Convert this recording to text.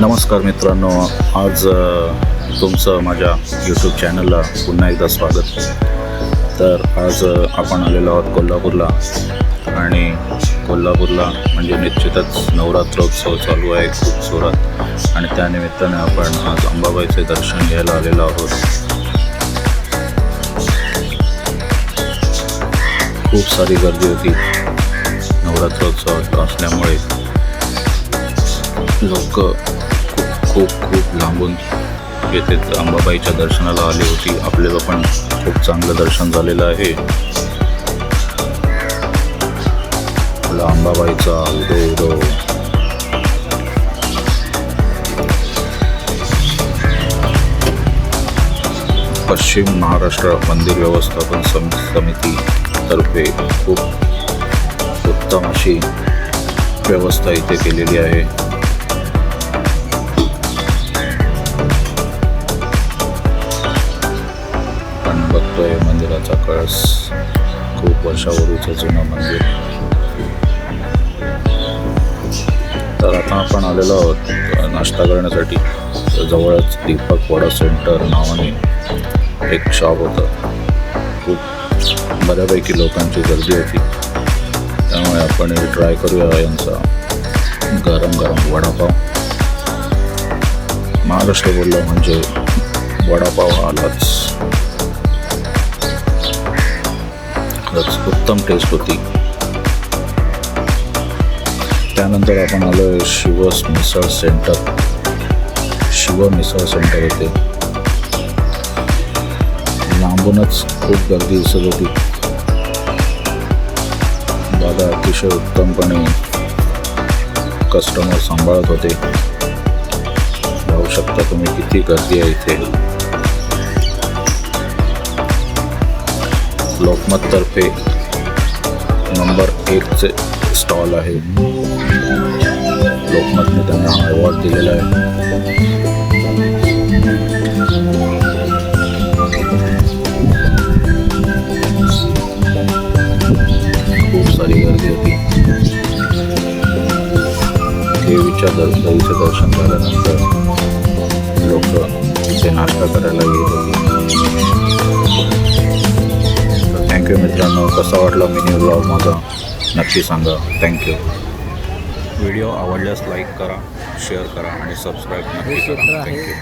नमस्कार मित्रांनो आज तुमचं माझ्या यूट्यूब चॅनलला पुन्हा एकदा स्वागत. तर आज आपण आलेलो आहोत कोल्हापूरला आणि कोल्हापूरला म्हणजे निश्चितच नवरात्रोत्सव चालू आहे खूप जोरात. आणि त्यानिमित्ताने आपण आज अंबाबाईचे दर्शन घ्यायला आलेलो आहोत. खूप सारी गर्दी होती नवरात्रोत्सव असल्यामुळे. लोक खूप खूप लांबून येथे अंबाबाईच्या दर्शनाला आली होती. आपल्याला पण खूप चांगलं दर्शन झालेलं आहे. अंबाबाईचा उदो उदो पश्चिम महाराष्ट्र मंदिर व्यवस्थापन सम समितीतर्फे खूप उत्तम अशी व्यवस्था इथे केलेली आहे. बघतोय कळस खूप वर्षावरूचं जुनं मंदिर तर आता आपण आलेलो आहोत नाश्ता करण्यासाठी जवळच दीपक वडा सेंटर नावाने एक शॉप होतं खूप बऱ्यापैकी लोकांची गर्दी होती त्यामुळे आपण ट्राय करूया यांचा गरम गरम वडापाव महाराष्ट्र बोलला म्हणजे वडापाव आलाच खरंच उत्तम टेस्ट होती. त्यानंतर आपण आलो शिव मिसळ सेंटर शिव मिसळ सेंटर येते लांबूनच खूप गर्दी दिसत होती. दादा अतिशय उत्तमपणे कस्टमर सांभाळत होते. पाहू शकता तुम्ही किती गर्दी आहे इथे. लोकमततर्फे नंबर एकचे स्टॉल आहे. लोकमतने त्यांना हा अवॉर्ड दिलेला आहे. खूप सारी गर्दी होती. देवीच्या दर देवीचं दर्शन झाल्यानंतर लोक इथे नाश्ता करायला येत होती थँक्यू मित्रांनो कसा वाटला मिनी ब्लॉग माझा? नक्की सांगा. Thank you. व्हिडिओ आवडल्यास लाईक करा शेअर करा आणि सबस्क्राईब नक्की करा. थँक्यू.